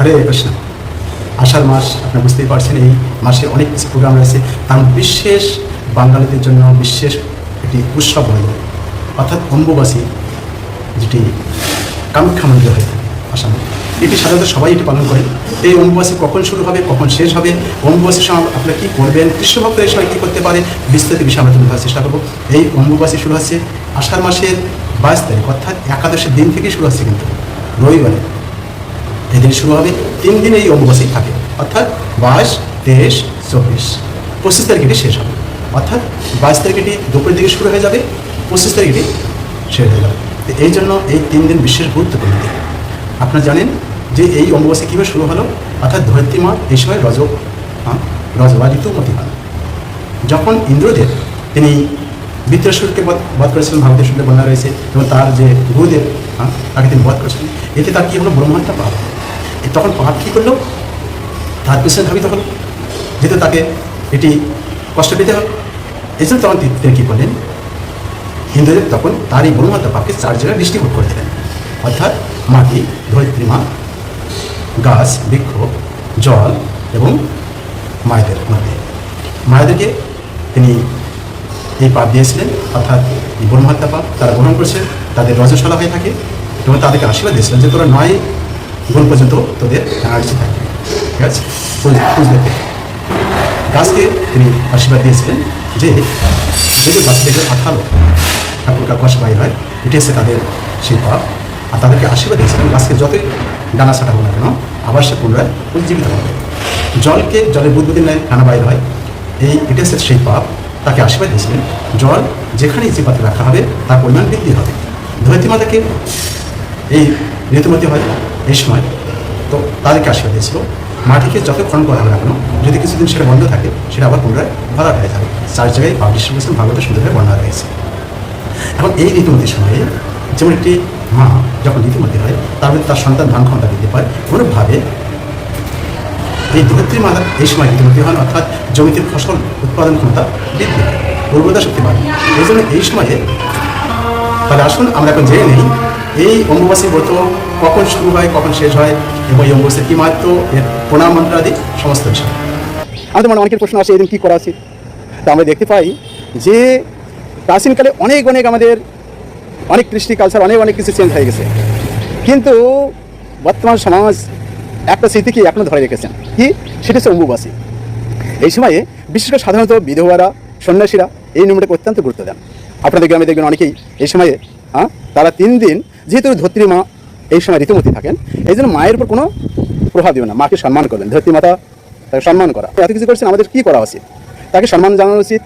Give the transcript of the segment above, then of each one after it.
হরে কৃষ্ণ। আষাঢ় মাস, আপনারা বুঝতেই পারছেন, এই মাসে অনেক কিছু প্রোগ্রাম রয়েছে। তার বিশেষ বাঙালিদের জন্য বিশেষ একটি উৎসব হল অর্থাৎ অম্বুবাসী যেটি কামাখ্যা মন্দির হয় আসামে এটি সাধারণত সবাই এটি পালন করে। এই অম্বুবাসী কখন শুরু হবে, কখন শেষ হবে অম্বুবাসীর সময় আপনারা কী করবেন, কৃষ্ণভক্ত এই সময় কী করতে পারে, বিস্তারিত বিষয়ে আমরা তুলে ধরার চেষ্টা করব। এই অম্বুবাসী শুরু হচ্ছে আষাঢ় মাসের বাইশ তারিখ, অর্থাৎ একাদশের দিন থেকেই শুরু হচ্ছে কিন্তু, রবিবারে। এদিন শুরু হবে তিন দিন এই অম্বুবাসী থাকে। অর্থাৎ বাইশ তেইশ চব্বিশ। পঁচিশ তারিখেটি শেষ হবে। অর্থাৎ বাইশ তারিখেটি দুপুরের দিকে শুরু হয়ে যাবে পঁচিশ তারিখেটি শেষ হয়ে যাবে। তো এই জন্য এই তিন দিন বিশেষ গুরুত্বপূর্ণ দিন। আপনারা জানেন যে এই অম্বুবাসী কীভাবে শুরু হলো? অর্থাৎ ধরিত্রী মা এই সময় রজ হ্যাঁ, রজ বা ঋতুমতি হন। যখন ইন্দ্রদেব তিনি বৃত্রাসুরকে বধ করেছিলেন ভারতের সূত্রে বন্যা রয়েছে এবং তার যে গুরুদেব হ্যাঁ তাকে তিনি বধ করেছিলেন এতে তার কী হলো? ব্রহ্মাণ্ডটা এ তখন পাহাড় কী করল? তার পিছনে ধাবিত হলো যেহেতু তাকে এটি কষ্ট পেতে হলো। এই জন্য তখন তিনি কী করলেন? হিন্দুদের তখন তার এই ব্রহ্মাত্মা পাপকে চার জায়গায় ডিস্ট্রিবিউট করে দিলেন। অর্থাৎ মাটি, ধরিত্রী মা, গাছ, বৃক্ষ, জল এবং মায়েদের মধ্যে মায়েদেরকে তিনি এই পাপ দিয়েছিলেন, অর্থাৎ এই ব্রহ্মহত্যা পাপ তারা গ্রহণ করেছে, তাদের রজস্বলা হয়ে থাকে এবং তাদেরকে আশীর্বাদ দিয়েছিলেন যে তোরা নয় গুণ পর্যন্ত তোদের এনার্জি থাকবে ঠিক আছে? থেকে গাছকে তিনি আশীর্বাদ দিয়েছিলেন যে যদি গাছ থেকে আঠালো ঠাকুরকা কষ বাইর হয় হচ্ছে তাদের সেই পাপ আর তাদেরকে আশীর্বাদ দিয়েছিলেন গাছকে যতই ডানা ছাটা হোক না কেন, আবার সে পুনরায় উজ্জীবিত হবে। জলকে জলে বুদ্বুদিন নেয় ডানা বাইর হয়। এই হচ্ছে সেই পাপ তাকে আশীর্বাদ দিয়েছিলেন। জল যেখানেই যে পাত্রে রাখা হবে, তার পরিমাণ বৃদ্ধি হবে। ধরিত্রী মাতাকে এই ঋতুমতি হয়। এই সময় তো তাদেরকে আশীর্বাদ দিয়েছিল। মাটিকে যত খনন করা হবে কেন, যদি কিছুদিন সেটা বন্ধ থাকে, সেটা আবার পুনরায় ভরা হয়ে যাবে চার জায়গায় পাবলিশ করেছেন ভাগবত সুন্দরভাবে বর্ণনা রয়েছে। এখন এই ঋতুমতির সময়ে যেমন একটি মা যখন ঋতুমতি হয়, তার মধ্যে তার সন্তান ধান ক্ষমতা বৃদ্ধি পায় অনুরূপভাবে এই ধরিত্রী মাতা এই সময় ঋতুমতি হন অর্থাৎ জমিতে ফসল উৎপাদন ক্ষমতা বৃদ্ধি উর্বরতা শক্তি বাড়ে। এই জন্য এই সময়ে তাহলে আসুন আমরা এখন জেনে নিই এই অম্বুবাসী ব্রত কখন শুরু হয়, কখন শেষ হয় এবং এই অম্বুবাসীর কি মাত্র এর প্রণাম মন্ত্রাদি সমস্ত বিষয়। আমাদের মনে অনেকের প্রশ্ন আসে এদিন কী করা উচিত? তা আমরা দেখতে পাই যে প্রাচীনকালে অনেক অনেক আমাদের অনেক কৃষ্টি কালচার অনেক অনেক কিছু চেঞ্জ হয়ে গেছে। কিন্তু বর্তমান সমাজ একটা স্মৃতিকে এখনও ধরে রেখেছেন। কি? সেটা হচ্ছে অম্বুবাসী এই সময়ে বিশেষ করে সাধারণত বিধবারা, সন্ন্যাসীরা এই নিয়মটাকে অত্যন্ত গুরুত্ব দেন। আপনাদের গ্রামে দেখবেন অনেকেই এই সময়ে হ্যাঁ তারা তিন দিন যেহেতু ধরিত্রী মা, এই সময় রীতিমতি থাকেন, এই জন্য মায়ের উপর কোনো প্রভাব দেবেন না। মাকে সম্মান করবেন। ধরিত্রী মাতা তাকে সম্মান করা। এত কিছু করছেন, আমাদের কী করা উচিত? তাকে সম্মান জানানো উচিত।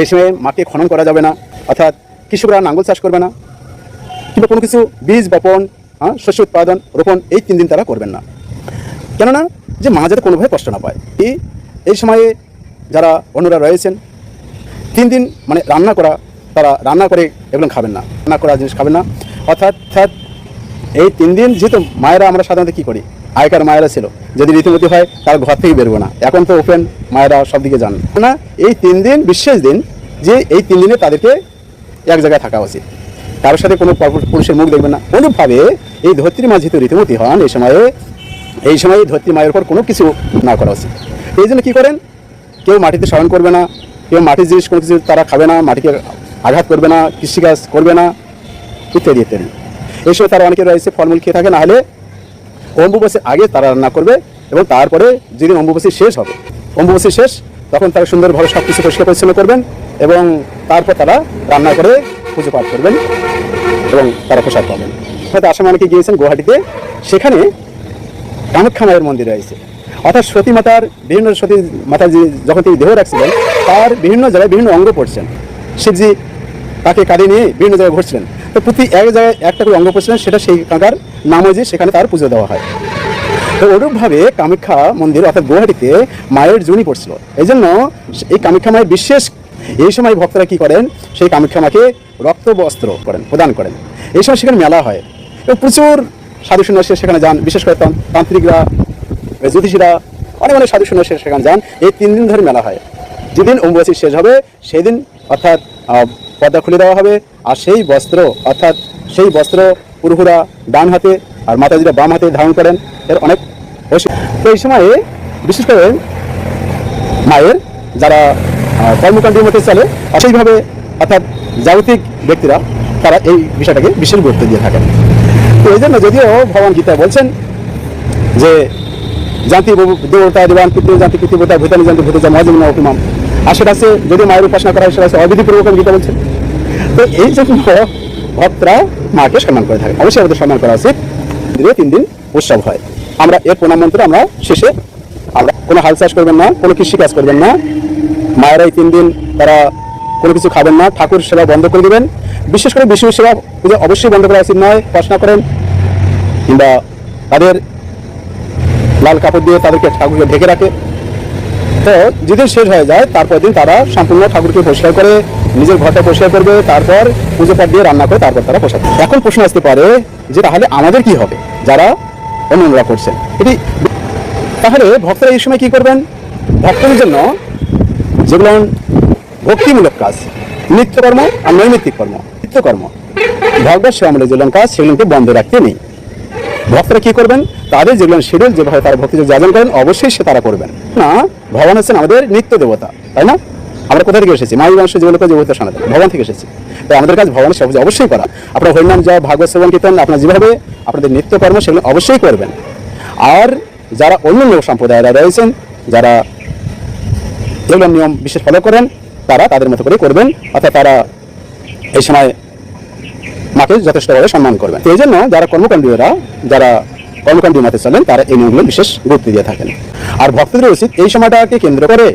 এই সময় মাকে খনন করা যাবে না। অর্থাৎ কৃষকরা নাঙ্গল চাষ করবে না। কিংবা কোনো কিছু বীজ, বপন হ্যাঁ শস্য উৎপাদন, রোপণ, এই তিন দিন তারা করবেন না। কেননা, যে মা যাতে কোনোভাবে কষ্ট না পায়। এই এই সময়ে যারা অন্যরা রয়েছেন, তিন দিন মানে রান্না করা, তারা রান্না করে এগুলো খাবেন না। রান্না করা জিনিস খাবেন না। অর্থাৎ এই তিন দিন যেহেতু মায়েরা আমরা সাধারণত কী করি? আগেকার মায়েরা ছিল। যদি রীতিমতি হয়, তার ঘর থেকে বেরবো না। এখন তো ওপেন মায়েরা সব দিকে যান। না এই তিন দিন, বিশেষ দিন, যে এই তিন দিনে তাদেরকে এক জায়গায় থাকা উচিত। কারোর সাথে কোনো পর- পুরুষের মুখ দেখবেন না। অনুভাবে এই ধরিত্রী মা যেহেতু রীতিমতি হন, এই সময়ে এই সময়ে ধরিত্রী মায়ের উপর কোনো কিছু না করা উচিত। এই জন্য কী করেন? কেউ মাটিতে শয়ন করবে না, কেউ মাটির জিনিস কোনো কিছু তারা খাবে না, মাটিকে আঘাত করবে না, কৃষিকাজ করবে না। ইত্যাদি ইত্যাদি। সময় তারা অনেকে রয়েছে, ফলমূল খেয়ে থাকে না হলে অম্বুবাসীর আগে তারা রান্না করবে এবং তারপরে যেদিন অম্বুবাসী শেষ হবে অম্বুবাসী শেষ, তখন তারা সুন্দরভাবে সব কিছু পরিষ্কার পরিচ্ছন্ন করবেন এবং তারপর তারা রান্না করে পুজো পাঠ করবেন এবং তারা প্রসাদ পাবেন। হয়তো আসামে অনেকে গিয়েছেন গুয়াহাটিতে, সেখানে কামাখ্যা মায়ের মন্দির রয়েছে। অর্থাৎ সতী মাতার, বিভিন্ন সতী মাতা যে যখন তিনি দেহ রাখছিলেন, তার বিভিন্ন জায়গায় বিভিন্ন অঙ্গ পড়ছেন। শিবজি তাকে কাঁধে নিয়ে বিভিন্ন জায়গায় ঘুরছিলেন। তো প্রতি এক জায়গায় একটা করে অঙ্গ পড়ছিলেন সেটা সেই কাকার নামে যে সেখানে তার পুজো দেওয়া হয়। তো ওরূপভাবে কামাখ্যা মন্দির অর্থাৎ গুয়াহাটিতে মায়ের জুনি পড়ছিল। এই জন্য এই কামাখ্যা মায়ের বিশেষ এই সময় ভক্তরা কি করেন? সেই কামাখ্যা মাকে রক্ত বস্ত্র করেন, প্রদান করেন। এই সময় সেখানে মেলা হয়। এবং প্রচুর সাধু সন্ন্যাসী সেখানে যান, বিশেষ করে তান- তান্ত্রিকরা, জ্যোতিষীরা, অনেক অনেক সাধু সন্ন্যাসী সেখানে যান। এই তিন দিন ধরে মেলা হয়। যেদিন অম্বুবাসী শেষ হবে সেই দিন অর্থাৎ পর্দা খুলে দেওয়া হবে। আর সেই বস্ত্র, অর্থাৎ সেই বস্ত্র পুরুহুরা ডান হাতে আর মাতাজিরা বাম হাতে ধারণ করেন। এর অনেক তো এই সময়ে বিশেষ করে মায়ের যারা কর্মকাণ্ডের মধ্যে চলে সেইভাবে অর্থাৎ জাগতিক ব্যক্তিরা, তারা এই বিষয়টাকে বিশেষ গুরুত্ব দিয়ে থাকেন। তো এই জন্য যদিও ভগবান গীতা বলছেন যে জাতি দেবতা দেবান পিতৃ জাতি পিতৃবতা ভূতানি জাতি ভূত মহাজন অভিমাম। আর সেটা আছে যদি মায়ের উপাসনা করা হয়, সেটা হচ্ছে অবিধিপূর্বক গীতা বলছেন তো এই জন্য ভক্তরা মাকে সম্মান করে থাকে, অবশ্যই আমাদের সম্মান করা উচিত। দিনে তিন দিন উৎসব হয়। আমরা এর প্রণাম মন্ত্র আমরা শেষে আমরা কোনো হাল চাষ করবেন না, কোনো কৃষি কাজ করবেন না। মায়েরা এই তিন দিন তারা কোনো কিছু খাবেন না, ঠাকুর সেবা বন্ধ করে দেবেন। বিশেষ করে বিষ্ণু সেবা পুজো অবশ্যই বন্ধ করা উচিত নয়, উপাসনা করেন। কিংবা তাদের লাল কাপড় দিয়ে তাদেরকে ঠাকুরকে ঢেকে রাখে। তো যেদিন শেষ হয়ে যায়, তারপর দিন তারা সম্পূর্ণ ঠাকুরকে পরিষ্কার করে, নিজের ঘরটা পরিষ্কার করবে, তারপর পুজো পাঠ দিয়ে রান্না করে তারপর তারা প্রসাদ। এখন প্রশ্ন আসতে পারে যে তাহলে আমাদের কি হবে? যারা অন্যরা করছেন। এটি তাহলে ভক্তরা এই সময় কি করবেন? ভক্তদের জন্য যেগুলো ভক্তিমূলক কাজ, নিত্যকর্ম আর নৈমিত্তিক কর্ম, নিত্যকর্ম। ভগবত সেবামূলক যেগুলো কাজ, সেগুলোকে বন্ধ রাখতে নেই। ভক্তরা কি করবেন? তাদের যেগুলো শিডিউল যেভাবে তারা ভক্তি যাজন করেন, অবশ্যই সে তারা করবেন। না, ভগবান হচ্ছেন আমাদের নিত্য দেবতা, তাই না? আমরা কোথা থেকে এসেছি? মাই বংশ যেগুলোকে দেবতা শোনাতেন ভগবান থেকে এসেছি। তাই আমাদের কাছে ভগবানের সেবা অবশ্যই করা। আপনার হরিনাম যা ভাগবত সেবন কীর্তন, আপনার যেভাবে আপনাদের নিত্য কর্ম সেগুলো অবশ্যই করবেন। আর যারা অন্য অন্যান্য সম্প্রদায়েরা রয়েছেন, যারা যেগুলো নিয়ম বিশেষ ফলো করেন, তারা তাদের মতো করে করবেন। অর্থাৎ তারা এই সময় মাকে যথেষ্টভাবে সম্মান করবেন। এই জন্য যারা কর্মকাণ্ডীরা যারা কর্মকাণ্ডী মতে চলেন, তারা এই নিয়মগুলো বিশেষ গুরুত্ব দিয়ে থাকেন। আর ভক্তদের উচিত এই সময়টাকে কেন্দ্র করে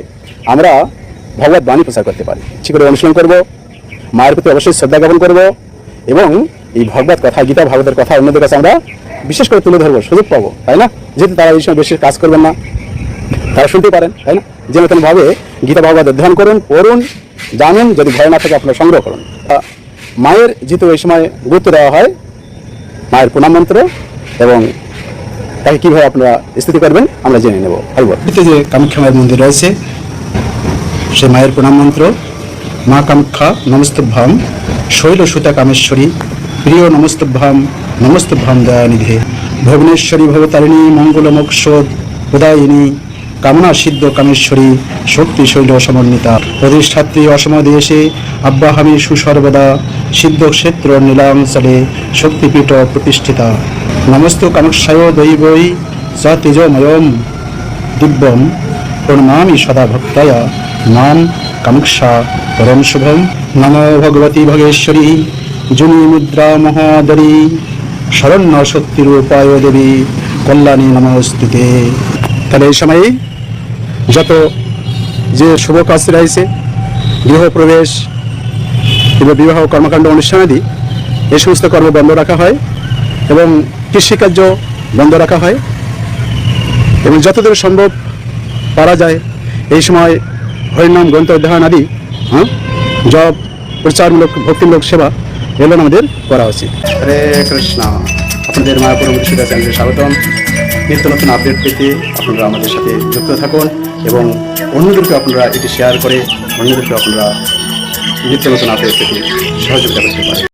আমরা ভগবত বাণী প্রচার করতে পারি। করে অনুশীলন করব, মায়ের প্রতি অবশ্যই শ্রদ্ধা জ্ঞাপন করব এবং এই ভগবত কথা, গীতা, ভাগবতের কথা অন্যদের কাছে আমরা বিশেষ করে তুলে ধরবো, সুযোগ পাবো, তাই না? যেহেতু তারা এই সময় বেশি কাজ করবেন না, তারা শুনতে পারেন, তাই না? যে মতন ভাবে গীতা, ভাগবত অধ্যয়ন করুন, পড়ুন, জানেন, যদি ভয় না থাকে আপনারা সংগ্রহ করুন। মায়ের যেহেতু এই সময় গুরুত্ব দেওয়া হয়। মায়ের প্রণাম মন্ত্র এবং তাকে কীভাবে আপনারা স্থিতি করবেন, আমরা জেনে নেব। ভাইবত যে কামাখ্যা মায়ের মন্দির রয়েছে, সে মায়ের প্রণাম মন্ত্র মা কামাখ্যা নমস্তভ্যাম, শৈল সুতা কামেশ্বরী, প্রিয় নমস্তভ্যাম নমস্তভ্যাম দয়ানিধে। ভুবনেশ্বরী ভবতারিণী মঙ্গল মোক্ষদ উদায়িনী কামনা সিদ্ধ কামেশ্বরী, শক্তি শৈল সমন্বিতা। প্রতিষ্ঠাত্রী অসম দেশে আব্বাহামী সুসর্বদা, সিদ্ধ ক্ষেত্র নীলাঞ্চলে শক্তিপীঠ প্রতিষ্ঠিতা। নমস্ত কামাক্ষায় দৈবই স তেজময়ম দিব্যম প্রণমামি সদা ভক্তায়া। নাম কামক্ষা পরম শুভম। নম ভগবতী ভগেশ্বরী, জুনি মুদ্রা মহাদরী, শরণ্য শক্তিরূপায় দেবী, কল্যাণী নমস্তুতে। তাহলে এই সময়ে যত যে শুভ কাজ রয়েছে গৃহপ্রবেশ কিংবা বিবাহ কর্মকাণ্ড অনুষ্ঠানাদি এই সমস্ত কর্ম বন্ধ রাখা হয় এবং কৃষিকার্য বন্ধ রাখা হয় এবং যতদূর সম্ভব পারা যায়, এই সময় হরিনাম, গ্রন্থ অধ্যয়ন আদি হ্যাঁ জব প্রচারমূলক, ভক্তিমূলক সেবা এগুলো আমাদের করা উচিত। হরে কৃষ্ণ। আপনাদের মায়াপুর মুর্শিদা চ্যানেলে স্বাগতম। নিত্য নতুন আপডেট পেতে আপনারা আমাদের সাথে যুক্ত থাকুন এবং অন্যদেরকে আপনারা এটি শেয়ার করে অন্যদেরকে আপনারা নিত্য নতুন আপডেট সহযোগিতা করতে পারেন।